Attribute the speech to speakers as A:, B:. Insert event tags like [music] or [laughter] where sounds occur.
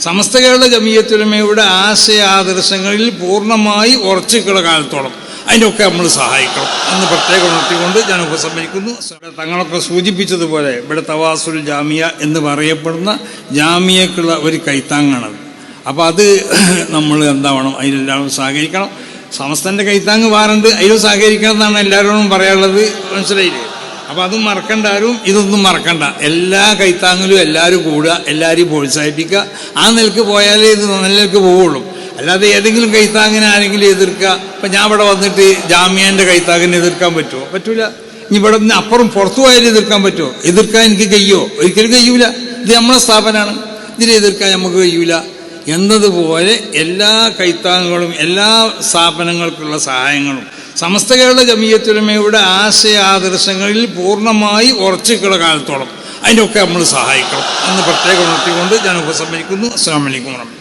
A: സമസ്ത കേരള ജമീയത്തുലമയുടെ ആശയാദർശങ്ങളിൽ പൂർണമായി ഉറച്ചിക്കുള്ള കാലത്തോളം അതിനൊക്കെ നമ്മൾ സഹായിക്കണം എന്ന് പ്രത്യേകം ഉണർത്തിക്കൊണ്ട് ഞാൻ ഉപസംഹരിക്കുന്നു. തങ്ങളൊക്കെ സൂചിപ്പിച്ചതുപോലെ ഇവിടെ തവാസുൽ ജാമിയ എന്ന് പറയപ്പെടുന്ന ജാമിയക്കുള്ള ഒരു കൈത്താങ്ങാണത്. അപ്പോൾ അത് [clears throat] നമ്മൾ എന്താവണം? അതിലെല്ലാവരും സഹകരിക്കണം. സമസ്തന്റെ കൈത്താങ് വാറുണ്ട് അതിൽ സഹകരിക്കണം എന്നാണ് എല്ലാവരോടും പറയാനുള്ളത്. മനസ്സിലായില്ലേ? അപ്പോൾ അതും മറക്കണ്ട ആരും ഇതൊന്നും മറക്കണ്ട. എല്ലാ കൈത്താങ്ങലും എല്ലാവരും കൂടുക എല്ലാവരെയും പ്രോത്സാഹിപ്പിക്കുക. ആ നിലയ്ക്ക് പോയാലേ ഇത് നിലയ്ക്ക് പോവുള്ളൂ. അല്ലാതെ ഏതെങ്കിലും കൈത്താങ്ങിനെ ആരെങ്കിലും എതിർക്കുക. ഇപ്പം ഞാൻ ഇവിടെ വന്നിട്ട് ജാമ്യാന്റെ കൈത്താങ്ങിനെ എതിർക്കാൻ പറ്റുമോ? പറ്റൂല. ഇനി ഇവിടെ നിന്ന് അപ്പുറം പുറത്തു പോയാലും എതിർക്കാൻ പറ്റുമോ? എതിർക്കാൻ എനിക്ക് കഴിയോ? ഒരിക്കലും കഴിയൂല. ഇത് നമ്മളെ സ്ഥാപനമാണ്. ഇതിനെ എതിർക്കാൻ നമുക്ക് കഴിയൂല. എന്നതുപോലെ എല്ലാ കൈത്താങ്ങുകളും എല്ലാ സ്ഥാപനങ്ങൾക്കുള്ള സഹായങ്ങളും സമസ്ത കേരള ജമീയത്തുലമയുടെ ആശയാദർശങ്ങളിൽ പൂർണമായി ഉറച്ചിക്കുള്ള കാലത്തോളം. അതിനൊക്കെ നമ്മൾ സഹായിക്കണം. എന്ന് പ്രത്യേകം ഉണർത്തിക്കൊണ്ട് ഞാൻ ഉപസംഹരിക്കുന്നു. അസ്സാം വലൈക്കും